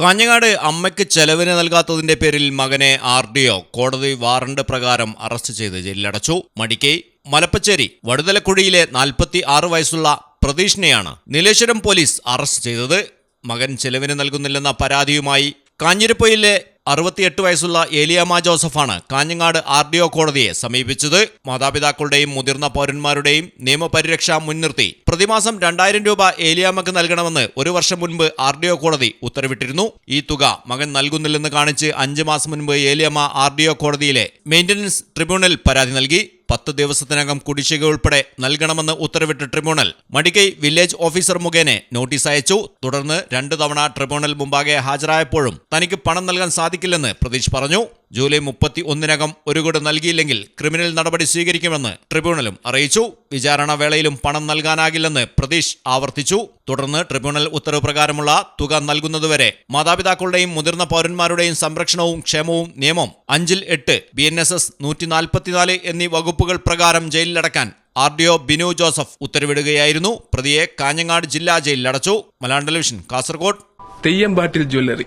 കാഞ്ഞങ്ങാട് അമ്മയ്ക്ക് ചെലവിന് നൽകാത്തതിന്റെ പേരിൽ മകനെ ആർ ഡി ഒ കോടതി വാറണ്ട് പ്രകാരം അറസ്റ്റ് ചെയ്ത് ജയിലിലടച്ചു. മടിക്കൈ മലപ്പച്ചേരി വടുതലക്കുഴിയിലെ നാൽപ്പത്തി ആറ് വയസ്സുള്ള പ്രതീഷിനെയാണ് നീലേശ്വരം പോലീസ് അറസ്റ്റ് ചെയ്തത്. മകൻ ചെലവിന് നൽകുന്നില്ലെന്ന പരാതിയുമായി കാഞ്ഞിരപ്പൊയിലെ അറുപത്തിയെട്ട് വയസ്സുള്ള ഏലിയാമ ജോസഫാണ് കാഞ്ഞങ്ങാട് ആർ ഡി ഒ കോടതിയെ സമീപിച്ചത്. മാതാപിതാക്കളുടെയും മുതിർന്ന പൗരന്മാരുടെയും നിയമപരിരക്ഷ മുൻനിർത്തി. പ്രതിമാസം രണ്ടായിരം രൂപ ഏലിയാമ്മക്ക് നൽകണമെന്ന് ഒരു വർഷം മുൻപ് ആർ ഡി ഒ കോടതി ഉത്തരവിട്ടിരുന്നു. ഈ തുക മകൻ നൽകുന്നില്ലെന്ന് കാണിച്ച് അഞ്ച് മാസം മുൻപ് ഏലിയമ്മ ആർ ഡി ഒ കോടതിയിലെ മെയിന്റനൻസ് ട്രിബ്യൂണൽ പരാതി നൽകി. പത്ത് ദിവസത്തിനകം കുടിശ്ശിക ഉൾപ്പെടെ നൽകണമെന്ന് ഉത്തരവിട്ട ട്രിബ്യൂണൽ മടിക്കൈ വില്ലേജ് ഓഫീസർ മുഖേന നോട്ടീസ് അയച്ചു. തുടർന്ന് രണ്ടു തവണ ട്രിബ്യൂണൽ മുമ്പാകെ ഹാജരായപ്പോഴും തനിക്ക് പണം നൽകാൻ സാധിക്കില്ലെന്ന് പ്രതീഷ് പറഞ്ഞു. ജൂലൈ മുപ്പത്തി ഒന്നിനകം ഒരു കൂട് നൽകിയില്ലെങ്കിൽ ക്രിമിനൽ നടപടി സ്വീകരിക്കുമെന്ന് ട്രിബ്യൂണലും അറിയിച്ചു. വിചാരണ വേളയിലും പണം നൽകാനാകില്ലെന്ന് പ്രതീഷ് ആവർത്തിച്ചു. തുടർന്ന് ട്രിബ്യൂണൽ ഉത്തരവ് പ്രകാരമുള്ള തുക നൽകുന്നതുവരെ മാതാപിതാക്കളുടെയും മുതിർന്ന പൗരന്മാരുടെയും സംരക്ഷണവും ക്ഷേമവും നിയമം അഞ്ചിൽ എട്ട് ബി എൻ എസ് എസ് നൂറ്റി നാൽപ്പത്തിനാല് എന്നീ വകുപ്പുകൾ പ്രകാരം ജയിലിലടക്കാൻ R D O Binu Joseph ഉത്തരവിടുകയായിരുന്നു. പ്രതിയെ കാഞ്ഞങ്ങാട് ജില്ലാ ജയിലിലടച്ചു. Malayalam television Kasaragod. Theyyampattil jewellery.